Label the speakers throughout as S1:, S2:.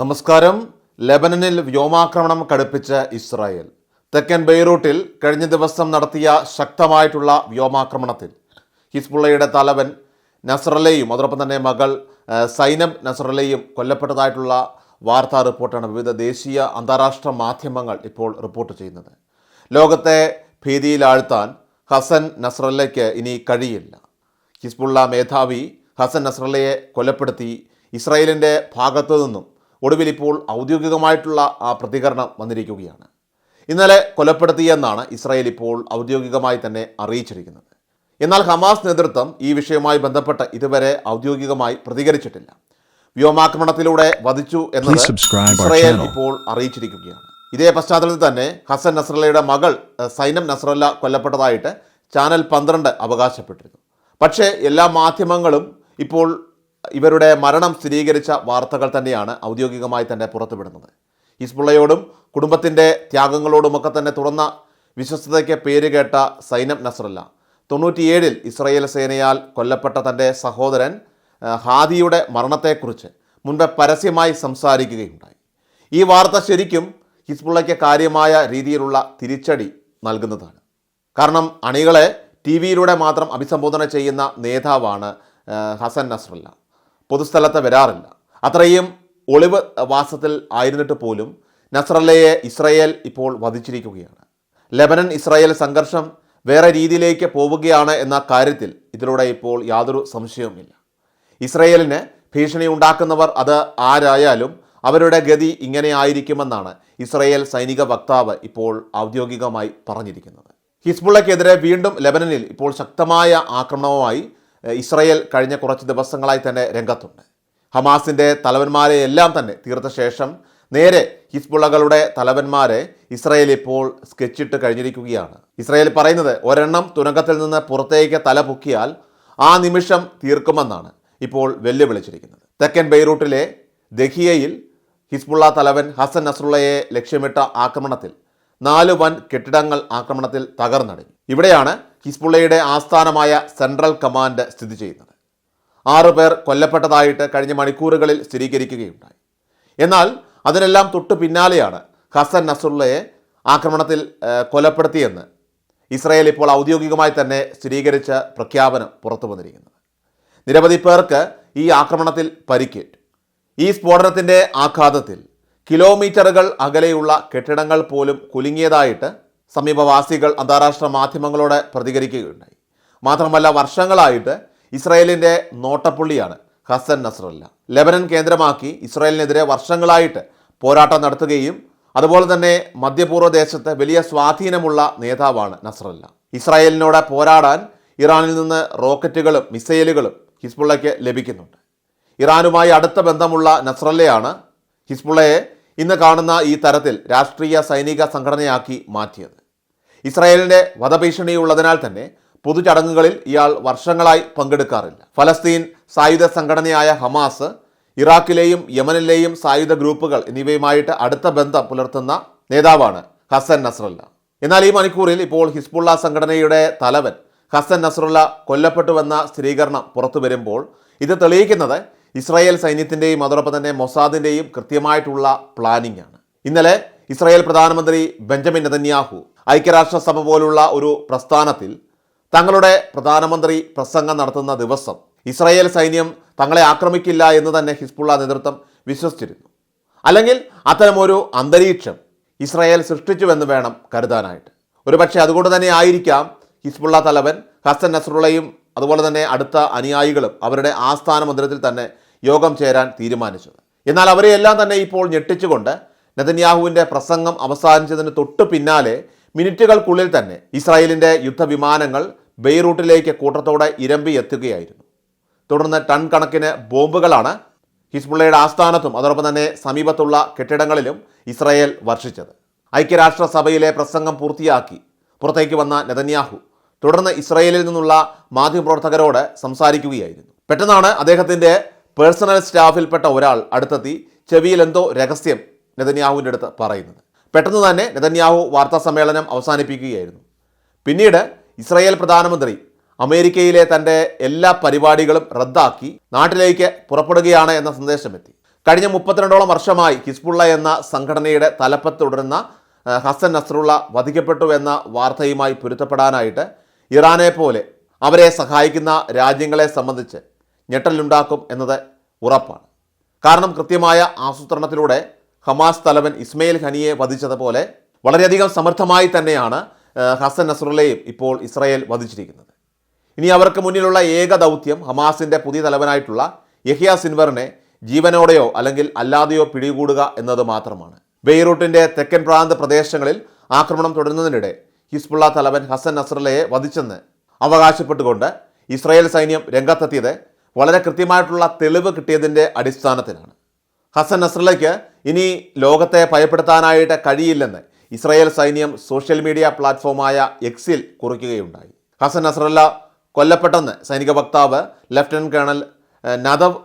S1: നമസ്കാരം. ലെബനനിൽ വ്യോമാക്രമണം കടുപ്പിച്ച ഇസ്രായേൽ. തെക്കൻ ബെയ്റൂട്ടിൽ കഴിഞ്ഞ ദിവസം നടത്തിയ ശക്തമായിട്ടുള്ള വ്യോമാക്രമണത്തിൽ ഹിസ്ബുള്ളയുടെ തലവൻ നസ്രലയും അതോടൊപ്പം തന്നെ മകൾ സൈനബ് നസ്രലയും കൊല്ലപ്പെട്ടതായിട്ടുള്ള വാർത്താ റിപ്പോർട്ടാണ് വിവിധ ദേശീയ അന്താരാഷ്ട്ര മാധ്യമങ്ങൾ ഇപ്പോൾ റിപ്പോർട്ട് ചെയ്യുന്നത്. ലോകത്തെ ഭീതിയിലാഴ്ത്താൻ ഹസൻ നസ്രല്ലയ്ക്ക് ഇനി കഴിയില്ല. ഹിസ്ബുള്ള മേധാവി ഹസൻ നസ്രല്ലയെ കൊലപ്പെടുത്തി ഇസ്രായേലിന്റെ ഭാഗത്തു നിന്നും ഒടുവിൽ ഇപ്പോൾ ഔദ്യോഗികമായിട്ടുള്ള ആ പ്രതികരണം വന്നിരിക്കുകയാണ്. ഇന്നലെ കൊലപ്പെടുത്തിയെന്നാണ് ഇസ്രായേൽ ഇപ്പോൾ ഔദ്യോഗികമായി തന്നെ അറിയിച്ചിരിക്കുന്നത്. എന്നാൽ ഹമാസ് നേതൃത്വം ഈ വിഷയവുമായി ബന്ധപ്പെട്ട് ഇതുവരെ ഔദ്യോഗികമായി പ്രതികരിച്ചിട്ടില്ല. വ്യോമാക്രമണത്തിലൂടെ വധിച്ചു എന്നത്
S2: Please
S1: ഇസ്രായേൽ ഇപ്പോൾ അറിയിച്ചിരിക്കുകയാണ്. ഇതേ പശ്ചാത്തലത്തിൽ തന്നെ ഹസൻ നസ്രല്ലയുടെ മകൾ സൈനം നസ്രല്ല കൊല്ലപ്പെട്ടതായിട്ട് ചാനൽ പന്ത്രണ്ട് അവകാശപ്പെട്ടിരുന്നു. പക്ഷേ എല്ലാ മാധ്യമങ്ങളും ഇപ്പോൾ ഇവരുടെ മരണം സ്ഥിരീകരിച്ച വാർത്തകൾ തന്നെയാണ് ഔദ്യോഗികമായി തന്നെ പുറത്തുവിടുന്നത്. ഹിസ്ബുള്ളയോടും കുടുംബത്തിന്റെ ത്യാഗങ്ങളോടുമൊക്കെ തന്നെ തുറന്ന വിശ്വസ്തതയ്ക്ക് പേരുകേട്ട സൈനം നസ്രല്ല തൊണ്ണൂറ്റിയേഴിൽ ഇസ്രയേൽ സേനയാൽ കൊല്ലപ്പെട്ട തന്റെ സഹോദരൻ ഹാദിയുടെ മരണത്തെക്കുറിച്ച് മുൻപ് പരസ്യമായി സംസാരിക്കുകയുണ്ടായി. ഈ വാർത്ത ശരിക്കും ഹിസ്ബുള്ളയ്ക്ക് കാര്യമായ രീതിയിലുള്ള തിരിച്ചടി നൽകുന്നതാണ്. കാരണം അണികളെ ടി വിയിലൂടെ മാത്രം അഭിസംബോധന ചെയ്യുന്ന നേതാവാണ് ഹസൻ നസ്രല്ല. പൊതുസ്ഥലത്ത് വരാറില്ല. അത്രയും ഒളിവ് വാസത്തിൽ ആയിരുന്നിട്ട് പോലും നസ്രല്ലയെ ഇസ്രയേൽ ഇപ്പോൾ വധിച്ചിരിക്കുകയാണ്. ലെബനൻ ഇസ്രായേൽ സംഘർഷം വേറെ രീതിയിലേക്ക് പോവുകയാണ് എന്ന കാര്യത്തിൽ ഇതിലൂടെ ഇപ്പോൾ യാതൊരു സംശയവുമില്ല. ഇസ്രയേലിന് ഭീഷണി ഉണ്ടാക്കുന്നവർ അത് ആരായാലും അവരുടെ ഗതി ഇങ്ങനെ ആയിരിക്കുമെന്നാണ് ഇസ്രയേൽ സൈനിക വക്താവ് ഇപ്പോൾ ഔദ്യോഗികമായി പറഞ്ഞിരിക്കുന്നത്. ഹിസ്ബുള്ളക്കെതിരെ വീണ്ടും ലെബനനിൽ ഇപ്പോൾ ശക്തമായ ആക്രമണവുമായി ഇസ്രയേൽ കഴിഞ്ഞ കുറച്ച് ദിവസങ്ങളായി തന്നെ രംഗത്തുണ്ട്. ഹമാസിന്റെ തലവന്മാരെ എല്ലാം തന്നെ തീർത്ത ശേഷം നേരെ ഹിസ്ബുള്ളകളുടെ തലവന്മാരെ ഇസ്രയേൽ ഇപ്പോൾ സ്കെച്ചിട്ട് കഴിഞ്ഞിരിക്കുകയാണ്. ഇസ്രയേൽ പറയുന്നത് ഒരെണ്ണം തുരങ്കത്തിൽ നിന്ന് പുറത്തേക്ക് തല പൊക്കിയാൽ ആ നിമിഷം തീർക്കുമെന്നാണ് ഇപ്പോൾ വെല്ലുവിളിച്ചിരിക്കുന്നത്. തെക്കൻ ബെയ്റൂട്ടിലെ ദഹിയയിൽ ഹിസ്ബുള്ള തലവൻ ഹസൻ നസ്രുള്ളയെ ലക്ഷ്യമിട്ട ആക്രമണത്തിൽ നാല് വൻ കെട്ടിടങ്ങൾ ആക്രമണത്തിൽ തകർന്നടങ്ങി ഇവിടെയാണ് ഹിസ്ബുള്ളയുടെ ആസ്ഥാനമായ സെൻട്രൽ കമാൻഡ് സ്ഥിതി ചെയ്യുന്നത്. ആറു പേർ കൊല്ലപ്പെട്ടതായിട്ട് കഴിഞ്ഞ മണിക്കൂറുകളിൽ സ്ഥിരീകരിക്കുകയുണ്ടായി. എന്നാൽ അതിനെല്ലാം തൊട്ടു പിന്നാലെയാണ് ഹസൻ നസുള്ളയെ ആക്രമണത്തിൽ കൊലപ്പെടുത്തിയെന്ന് ഇസ്രായേൽ ഇപ്പോൾ ഔദ്യോഗികമായി തന്നെ സ്ഥിരീകരിച്ച പ്രഖ്യാപനം പുറത്തു വന്നിരിക്കുന്നത്. നിരവധി പേർക്ക് ഈ ആക്രമണത്തിൽ പരിക്കേറ്റു. ഈ സ്ഫോടനത്തിന്റെ ആഘാതത്തിൽ കിലോമീറ്ററുകൾ അകലെയുള്ള കെട്ടിടങ്ങൾ പോലും കുലുങ്ങിയതായിട്ട് സമീപവാസികൾ അന്താരാഷ്ട്ര മാധ്യമങ്ങളോട് പ്രതികരിക്കുകയുണ്ടായി. മാത്രമല്ല വർഷങ്ങളായിട്ട് ഇസ്രായേലിന്റെ നോട്ടപ്പുള്ളിയാണ് ഹസൻ നസ്രല്ല. ലെബനൻ കേന്ദ്രമാക്കി ഇസ്രായേലിനെതിരെ വർഷങ്ങളായിട്ട് പോരാട്ടം നടത്തുകയും അതുപോലെ തന്നെ മധ്യപൂർവ ദേശത്ത് വലിയ സ്വാധീനമുള്ള നേതാവാണ് നസ്രല്ല. ഇസ്രായേലിനോട് പോരാടാൻ ഇറാനിൽ നിന്ന് റോക്കറ്റുകളും മിസൈലുകളും ഹിസ്ബുള്ളയ്ക്ക് ലഭിക്കുന്നുണ്ട്. ഇറാനുമായി അടുത്ത ബന്ധമുള്ള നസ്രല്ലയാണ് ഹിസ്ബുള്ളയെ ഇന്ന് കാണുന്ന ഈ തരത്തിൽ രാഷ്ട്രീയ സൈനിക സംഘടനയാക്കി മാറ്റിയത്. ഇസ്രായേലിന്റെ വധഭീഷണിയുള്ളതിനാൽ തന്നെ പൊതുചടങ്ങുകളിൽ ഇയാൾ വർഷങ്ങളായി പങ്കെടുക്കാറില്ല. ഫലസ്തീൻ സായുധ സംഘടനയായ ഹമാസ് ഇറാഖിലെയും യമനിലെയും സായുധ ഗ്രൂപ്പുകൾ എന്നിവയുമായിട്ട് അടുത്ത ബന്ധം പുലർത്തുന്ന നേതാവാണ് ഹസൻ നസ്രല്ല. എന്നാൽ ഈ മണിക്കൂറിൽ ഇപ്പോൾ ഹിസ്ബുള്ള സംഘടനയുടെ തലവൻ ഹസൻ നസ്രുള്ള കൊല്ലപ്പെട്ടുവെന്ന സ്ഥിരീകരണം പുറത്തു വരുമ്പോൾ ഇത് തെളിയിക്കുന്നത് ഇസ്രായേൽ സൈന്യത്തിന്റെയും അതോടൊപ്പം തന്നെ മൊസാദിന്റെയും കൃത്യമായിട്ടുള്ള പ്ലാനിംഗ് ആണ്. ഇന്നലെ ഇസ്രായേൽ പ്രധാനമന്ത്രി ബെഞ്ചമിൻ നെതന്യാഹു ഐക്യരാഷ്ട്രസഭ പോലുള്ള ഒരു പ്രസ്ഥാനത്തിൽ തങ്ങളുടെ പ്രധാനമന്ത്രി പ്രസംഗം നടത്തുന്ന ദിവസം ഇസ്രായേൽ സൈന്യം തങ്ങളെ ആക്രമിക്കില്ല എന്ന് തന്നെ ഹിസ്ബുള്ള നേതൃത്വം വിശ്വസിച്ചിരുന്നു. അല്ലെങ്കിൽ അത്തരമൊരു അന്തരീക്ഷം ഇസ്രായേൽ സൃഷ്ടിച്ചുവെന്ന് വേണം കരുതാനായിട്ട്. ഒരുപക്ഷെ അതുകൊണ്ട് തന്നെ ആയിരിക്കാം ഹിസ്ബുള്ള തലവൻ ഹസൻ നസ്രുള്ളയും അതുപോലെ തന്നെ അടുത്ത അനുയായികളും അവരുടെ ആസ്ഥാന മന്ദിരത്തിൽ തന്നെ യോഗം ചേരാൻ തീരുമാനിച്ചത്. എന്നാൽ അവരെയെല്ലാം തന്നെ ഇപ്പോൾ ഞെട്ടിച്ചുകൊണ്ട് നെതന്യാഹുവിന്റെ പ്രസംഗം അവസാനിച്ചതിന് തൊട്ടു പിന്നാലെ മിനിറ്റുകൾക്കുള്ളിൽ തന്നെ ഇസ്രായേലിന്റെ യുദ്ധവിമാനങ്ങൾ ബെയ്റൂട്ടിലേക്ക് കൂട്ടത്തോടെ ഇരമ്പി എത്തുകയായിരുന്നു. തുടർന്ന് ടൺ കണക്കിന് ബോംബുകളാണ് ഹിസ്ബുള്ളയുടെ ആസ്ഥാനത്തും അതോടൊപ്പം തന്നെ സമീപത്തുള്ള കെട്ടിടങ്ങളിലും ഇസ്രായേൽ വർഷിച്ചത്. ഐക്യരാഷ്ട്രസഭയിലെ പ്രസംഗം പൂർത്തിയാക്കി പുറത്തേക്ക് വന്ന നെതന്യാഹു തുടർന്ന് ഇസ്രായേലിൽ നിന്നുള്ള മാധ്യമപ്രവർത്തകരോട് സംസാരിക്കുകയായിരുന്നു. പെട്ടെന്നാണ് അദ്ദേഹത്തിന്റെ പേഴ്സണൽ സ്റ്റാഫിൽപ്പെട്ട ഒരാൾ അടുത്തെത്തി ചെവിയിൽ എന്തോ രഹസ്യം നെതന്യാഹുവിന്റെ അടുത്ത് പറയുന്നത്. പെട്ടെന്ന് തന്നെ നെതന്യാഹു വാർത്താ സമ്മേളനം അവസാനിപ്പിക്കുകയായിരുന്നു. പിന്നീട് ഇസ്രായേൽ പ്രധാനമന്ത്രി അമേരിക്കയിലെ തന്റെ എല്ലാ പരിപാടികളും റദ്ദാക്കി നാട്ടിലേക്ക് പുറപ്പെടുകയാണ് എന്ന സന്ദേശമെത്തി. കഴിഞ്ഞ മുപ്പത്തിരണ്ടോളം വർഷമായി ഹിസ്ബുള്ള എന്ന സംഘടനയുടെ തലപ്പത്ത് തുടരുന്ന ഹസൻ നസ്രുള്ള വധിക്കപ്പെട്ടു എന്ന വാർത്തയുമായി പൊരുത്തപ്പെടാനായിട്ട് ഇറാനെ പോലെ അവരെ സഹായിക്കുന്ന രാജ്യങ്ങളെ സംബന്ധിച്ച് ഞെട്ടലുണ്ടാക്കും എന്നത് ഉറപ്പാണ്. കാരണം കൃത്യമായ ആസൂത്രണത്തിലൂടെ ഹമാസ് തലവൻ ഇസ്മയിൽ ഖനിയെ വധിച്ചതുപോലെ വളരെയധികം സമർത്ഥമായി തന്നെയാണ് ഹസൻ നസറുലയും ഇപ്പോൾ ഇസ്രായേൽ വധിച്ചിരിക്കുന്നത്. ഇനി അവർക്ക് മുന്നിലുള്ള ഏക ദൗത്യം ഹമാസിന്റെ പുതിയ തലവനായിട്ടുള്ള യഹിയ സിൻവറിനെ ജീവനോടെയോ അല്ലെങ്കിൽ അല്ലാതെയോ പിടികൂടുക എന്നത് മാത്രമാണ്. ബെയ്റൂട്ടിന്റെ തെക്കൻ പ്രാന്ത പ്രദേശങ്ങളിൽ ആക്രമണം തുടരുന്നതിനിടെ ഹിസ്ബുള്ള തലവൻ ഹസൻ നസ്രലയെ വധിച്ചെന്ന് അവകാശപ്പെട്ടുകൊണ്ട് ഇസ്രായേൽ സൈന്യം രംഗത്തെത്തിയത് വളരെ കൃത്യമായിട്ടുള്ള തെളിവ് കിട്ടിയതിന്റെ അടിസ്ഥാനത്തിലാണ്. ഹസൻ നസ്രലയ്ക്ക് ഇനി ലോകത്തെ ഭയപ്പെടുത്താനായിട്ട് കഴിയില്ലെന്ന് ഇസ്രായേൽ സൈന്യം സോഷ്യൽ മീഡിയ പ്ലാറ്റ്ഫോമായ എക്സിൽ കുറിക്കുകയുണ്ടായി. ഹസൻ നസ്രല്ല കൊല്ലപ്പെട്ടെന്ന് സൈനിക വക്താവ് ലഫ്റ്റനന്റ് കേണൽ നദവ്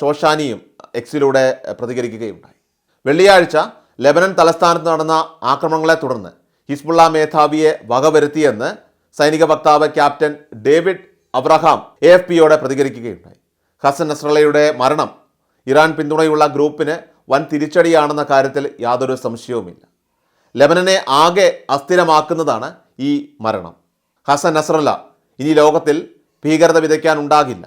S1: ഷോഷാനിയും എക്സിലൂടെ പ്രതികരിക്കുകയുണ്ടായി. വെള്ളിയാഴ്ച ലെബനൻ തലസ്ഥാനത്ത് നടന്ന ആക്രമണങ്ങളെ തുടർന്ന് ഹിസ്ബുള്ള മേധാവിയെ വകവരുത്തിയെന്ന് സൈനിക വക്താവ് captain David Abraham A F പിയോടെ പ്രതികരിക്കുകയുണ്ടായി. ഹസൻ നസ്രള്ളയുടെ മരണം ഇറാൻ പിന്തുണയുള്ള ഗ്രൂപ്പിന് വൻ തിരിച്ചടിയാണെന്ന കാര്യത്തിൽ യാതൊരു സംശയവുമില്ല. ലെബനനെ ആകെ അസ്ഥിരമാക്കുന്നതാണ് ഈ മരണം. ഹസൻ നസ്രല്ല ഇനി ലോകത്തിൽ ഭീകരത വിതയ്ക്കാൻ ഉണ്ടാകില്ല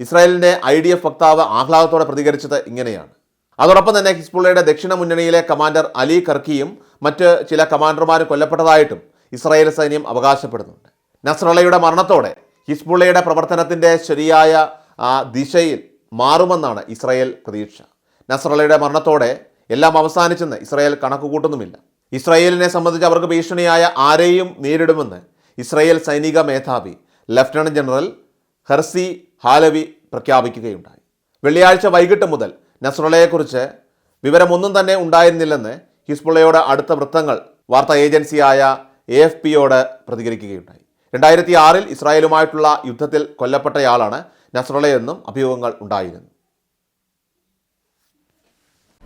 S1: ഇസ്രായേലിന്റെ ഐ ഡി എഫ് വക്താവ് ആഹ്ലാദത്തോടെ പ്രതികരിച്ചത് ഇങ്ങനെയാണ്. അതോടൊപ്പം തന്നെ ഹിസ്ബുള്ളയുടെ ദക്ഷിണ മുന്നണിയിലെ കമാൻഡർ അലി കർക്കിയും മറ്റ് ചില കമാൻഡർമാരും കൊല്ലപ്പെട്ടതായിട്ടും ഇസ്രായേൽ സൈന്യം അവകാശപ്പെടുന്നുണ്ട്. നസ്രള്ളയുടെ മരണത്തോടെ ഹിസ്ബുള്ളയുടെ പ്രവർത്തനത്തിന്റെ ശരിയായ ദിശയിൽ മാറുമെന്നാണ് ഇസ്രായേൽ പ്രതീക്ഷ. നസ്രള്ളയുടെ മരണത്തോടെ എല്ലാം അവസാനിച്ചെന്ന് ഇസ്രായേൽ കണക്കുകൂട്ടുന്നുമില്ല. ഇസ്രായേലിനെ സംബന്ധിച്ച് അവർക്ക് ഭീഷണിയായ ആരെയും നേരിടുമെന്ന് ഇസ്രായേൽ സൈനിക മേധാവി ലഫ്റ്റനന്റ് ജനറൽ ഹെർസി ഹാലവി പ്രഖ്യാപിക്കുകയുണ്ടായി. വെള്ളിയാഴ്ച വൈകിട്ട് മുതൽ നസ്രളയെക്കുറിച്ച് വിവരമൊന്നും തന്നെ ഉണ്ടായിരുന്നില്ലെന്ന് ഹിസ്ബുള്ളയുടെ അടുത്ത വൃത്തങ്ങൾ വാർത്താ ഏജൻസിയായ എ എഫ് പിയോട് പ്രതികരിക്കുകയുണ്ടായി. രണ്ടായിരത്തി ആറിൽ ഇസ്രായേലുമായിട്ടുള്ള യുദ്ധത്തിൽ കൊല്ലപ്പെട്ടയാളാണ് നസ്രളയെന്നും അഭിയോഗങ്ങൾ ഉണ്ടായിരുന്നു.